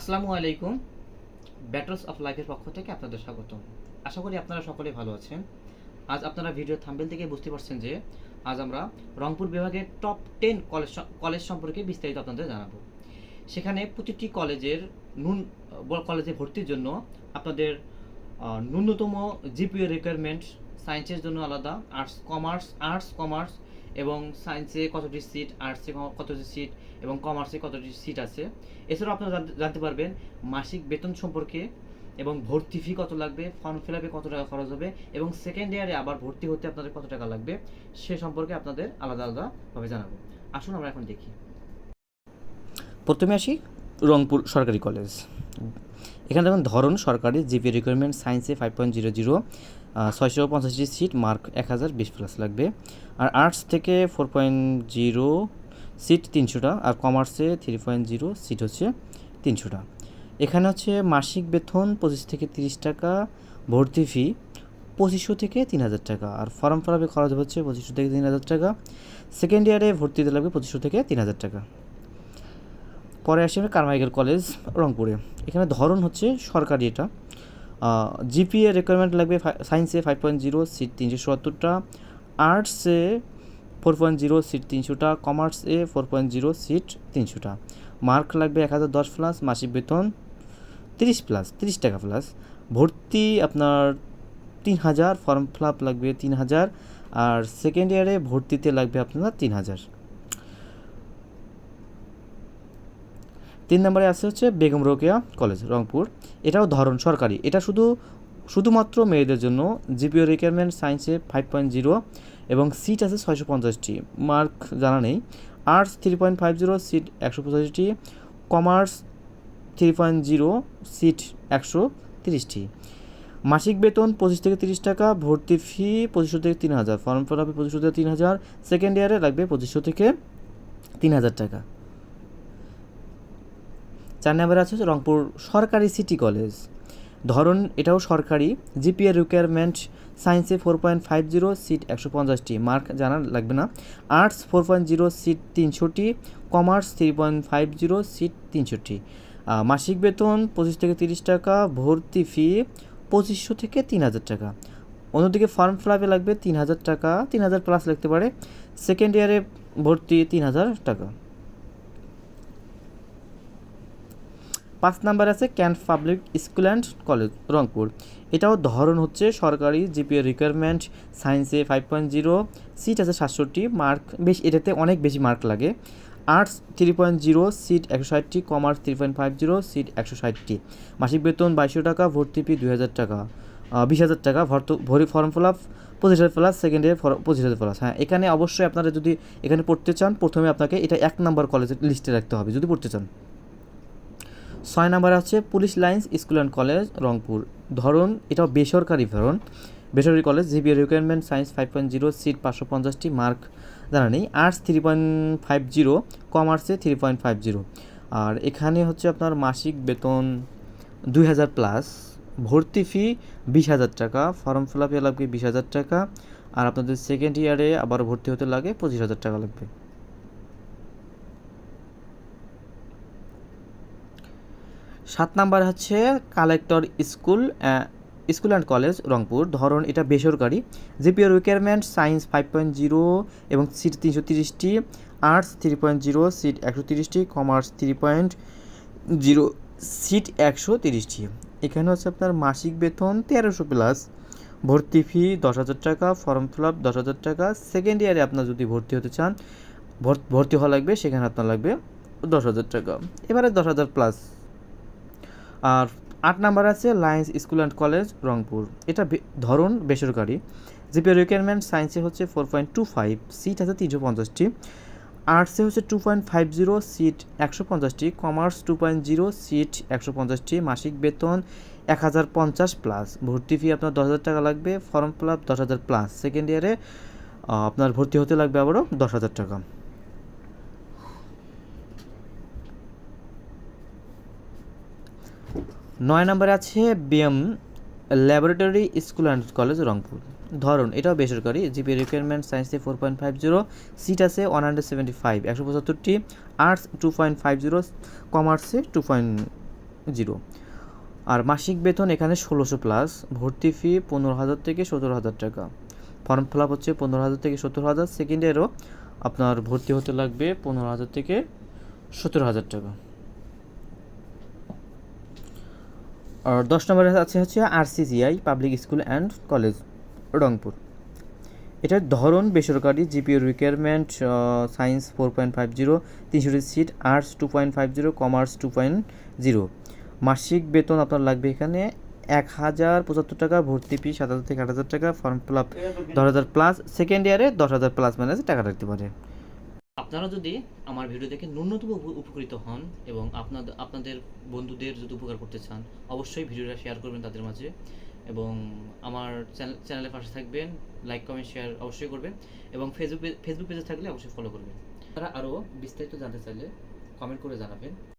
আসসালামু আলাইকুম। Battles of লাইফের পক্ষ থেকে আপনাদের স্বাগত আশা করি আপনারা সকলে ভালো আছেন। আজ আপনারা ভিডিও থাম্বেল থেকে বুঝতে পারছেন যে আজ আমরা রংপুর বিভাগের টপ টেন কলেজ কলেজ সম্পর্কে বিস্তারিত আপনাদের জানাব। সেখানে প্রতিটি কলেজের নুন কলেজে ভর্তির জন্য আপনাদের ন্যূনতম জিপিও রিকোয়ারমেন্ট সায়েন্সের জন্য আলাদা আর্টস কমার্স আর্টস কমার্স এবং সায়েন্সে কতটি সিট আর্টসে কতটি সিট এবং কমার্সে কতটি সিট আছে। এছাড়াও আপনারা জানতে- পারবেন মাসিক বেতন সম্পর্কে এবং ভর্তি ফি কত লাগবে ফর্ম ফিল আপে কত টাকা খরচ হবে এবং সেকেন্ড ইয়ারে আবার ভর্তি হতে আপনাদের কত টাকা লাগবে, সে সম্পর্কে আপনাদের আলাদা আলাদাভাবে জানাব। আসুন আমরা এখন দেখি। প্রথমে আসি রংপুর সরকারি কলেজ এখানে দেখুন, ধরন সরকারি জিপি রিকোয়ারমেন্ট সায়েন্সে ফাইভ পয়েন্ট জিরো জিরো ছয়শো পঞ্চাশটি সিট মার্ক এক হাজার, বিশ প্লাস লাগবে। আর আর্টস থেকে ফোর পয়েন্ট জিরো সিট তিনশোটা, আর কমার্সে থ্রি পয়েন্ট জিরো সিট হচ্ছে তিনশোটা। এখানে হচ্ছে মাসিক বেতন পঁচিশ থেকে তিরিশ টাকা, ভর্তি ফি পঁচিশশো থেকে তিন হাজার টাকা, আর ফর্ম ফিলাপে খরচ হচ্ছে পঁচিশশো থেকে তিন হাজার টাকা। সেকেন্ড ইয়ারে ভর্তিতে লাগবে পঁচিশশো থেকে তিন হাজার টাকা। পরে আসি কারমাইকেল কলেজ রংপুরে। এখানে ধরন হচ্ছে সরকারি এটা। জিপিএ রিকোয়ারমেন্ট লাগবে সায়েন্সে ফাইভ পয়েন্ট জিরো সিট তিনশো সত্তরটা আর্টসে ফোর পয়েন্ট জিরো সিট তিনশোটা। কমার্সে ফোর পয়েন্ট জিরো সিট তিনশোটা। মার্ক লাগবে এক হাজার দশ প্লাস মাসিক বেতন তিরিশ প্লাস তিরিশ টাকা প্লাস ভর্তি আপনার তিন হাজার ফর্ম ফিল আপ লাগবে তিন হাজার। আর সেকেন্ড ইয়ারে ভর্তিতে লাগবে আপনার তিন হাজার। তিন নম্বরে আছে হচ্ছে বেগম রোকেয়া কলেজ, রংপুর। এটাও ধরন সরকারি। এটা শুধু, শুধুমাত্র মেয়েদের জন্য। জিপিও রিকোয়ারমেন্ট সায়েন্সে ফাইভ পয়েন্ট জিরো এবং সিট আছে ছয়শো পঞ্চাশটি। মার্ক জানা নেই। Arts three point five zero seat একশো পঁচাশিটি। Commerce three point zero seat একশো তিরিশটি। মাসিক বেতন পঁচিশ থেকে তিরিশ টাকা, ভর্তি ফি পঁচিশশো থেকে তিন হাজার। ফর্ম ফিল আপে পঁচিশশো থেকে তিন হাজার। সেকেন্ড ইয়ারে লাগবে পঁচিশশো থেকে তিন হাজার টাকা। চার নম্বরে আছে রংপুর সরকারি সিটি কলেজ। ধরন এটাও সরকারি, জিপিএ রিকোয়ারমেন্ট সায়েন্সে four point five zero seat একশো পঞ্চাশটি। মার্ক জানা লাগবে না। Arts four point zero seat তিনশোটি। Commerce three point five zero seat তিনশোটি। মাসিক বেতন পঁচিশ থেকে তিরিশ টাকা, ভর্তি ফি পঁচিশশো থেকে তিন হাজার টাকা। অন্যদিকে ফর্ম ফিল আপে লাগবে তিন হাজার টাকা, তিন হাজার প্লাস লাগতে পারে। সেকেন্ড ইয়ারে ভর্তি তিন হাজার টাকা। পাঁচ নাম্বার আছে Cantt public school and college, Rangpur. এটাও ধরন হচ্ছে সরকারি জিপিএ রিকোয়ারমেন্ট সায়েন্সে ফাইভ পয়েন্ট জিরো সিট আছে সাতষট্টি মার্ক বেশ, এটাতে অনেক বেশি মার্ক লাগে। Arts three point zero seat একশো ষাটটি commerce three point five zero seat একশো ষাটটি মাসিক বেতন বাইশশো টাকা, ভর্তি ফি দুই হাজার টাকা। বিশ হাজার টাকা, ভর্ত ভরি ফর্ম ফিল আপ পঁচিশ হাজার প্লাস সেকেন্ড ইয়ার পঁচিশ হাজার প্লাস হ্যাঁ এখানে অবশ্যই আপনারা যদি এখানে পড়তে চান, প্রথমে আপনাকে এটা এক নম্বর কলেজের লিস্টে রাখতে হবে, যদি পড়তে চান। ছয় নাম্বার আছে, police lines, school and college, Rangpur. ধরন, এটাও বেসরকারি ধরন। বেসরকারি college GPA requirement science five point zero, seat পাঁচশো পঞ্চাশটি, মার্ক। জানা নেই। Arts three point five zero, কমার্সে থ্রি পয়েন্ট ফাইভ জিরো। আর এখানে হচ্ছে আপনার মাসিক বেতন দুই হাজার প্লাস। ভর্তি ফি বিশ হাজার টাকা, ফর্ম ফিল আপে লাগবে বিশ হাজার টাকা। আর আপনাদের সেকেন্ড ইয়ারে আবার ভর্তি হতে লাগে পঁচিশ হাজার টাকা লাগবে। সাত নাম্বার হচ্ছে collector school school and college, Rangpur. ধরন, এটা বেসরকারি। GPA requirement science five point zero এবং সিট তিনশো তিরিশটি arts three point zero seat একশো তিরিশটি commerce three point zero seat একশো তিরিশটি। এখানে হচ্ছে আপনার মাসিক বেতন তেরোশো প্লাস ভর্তি ফি দশ হাজার টাকা ফর্ম ফিল আপ দশ হাজার টাকা। সেকেন্ড ইয়ারে আপনার যদি ভর্তি হতে চান, ভর- ভর্তি হওয়া লাগবে, সেখানে আপনার লাগবে দশ হাজার টাকা। এবারে দশ হাজার প্লাস আর আট নাম্বার আছে Lions school and college, Rangpur. এটা ধরন বেসরকারি। জিপিএ রিকোয়ারমেন্ট সায়েন্সে হচ্ছে four point two five seat আছে তিনশো পঞ্চাশটি। আর্টসে হচ্ছে two point five zero seat একশো পঞ্চাশটি। Commerce two point zero seat একশো পঞ্চাশটি। মাসিক বেতন এক হাজার পঞ্চাশ প্লাস ভর্তি ফি আপনার দশ হাজার টাকা লাগবে ফর্ম ফিল আপ দশ হাজার প্লাস সেকেন্ড ইয়ারে আপনার ভর্তি হতে লাগবে আবারও দশ হাজার টাকা। নয় নম্বরে আছে BM laboratory school and college Rangpur. ধরন, এটাও বেসরকারি, জিপি রিকোয়ারমেন্ট সায়েন্সে four point five zero, seat আছে ওয়ান হান্ড্রেড সেভেন্টি ফাইভ, একশো পঁচাত্তরটি, arts two point five zero, কমার্সে টু পয়েন্ট জিরো। আর মাসিক বেতন এখানে ষোলোশো প্লাস, ভর্তি ফি পনেরো হাজার থেকে সতেরো হাজার টাকা। ফর্ম ফিল আপ হচ্ছে পনেরো হাজার থেকে সতেরো হাজার, সেকেন্ড ইয়ারও আপনার ভর্তি হতে লাগবে পনেরো হাজার থেকে সতেরো হাজার টাকা আর দশ নম্বরে আছে হচ্ছে RCCI public school and college, Rangpur. এটার ধরন বেসরকারি GPA requirement science four point five zero তিনশোটি seat arts two point five zero commerce two point zero মাসিক বেতন আপনার লাগবে এখানে এক হাজার পঁচাত্তর টাকা, ভর্তি ফি সাত হাজার থেকে আট হাজার টাকা ফর্ম ফিল আপ দশ হাজার প্লাস সেকেন্ড ইয়ারে দশ হাজার প্লাস মানে টাকা রাখতে পারে। আপনারা যদি আমার ভিডিও দেখে ন্যূনতম উপ- উপকৃত হন এবং আপনাদের আপনাদের বন্ধুদের যদি উপকার করতে চান, অবশ্যই ভিডিওটা শেয়ার করবেন তাদের মাঝে এবং আমার চ্যানেল, চ্যানেলের পাশে থাকবেন লাইক কমেন্ট শেয়ার অবশ্যই করবেন এবং ফেসবুক ফেসবুক পেজে থাকলে অবশ্যই ফলো করবেন। তারা আরও বিস্তারিত জানতে চাইলে কমেন্ট করে জানাবেন।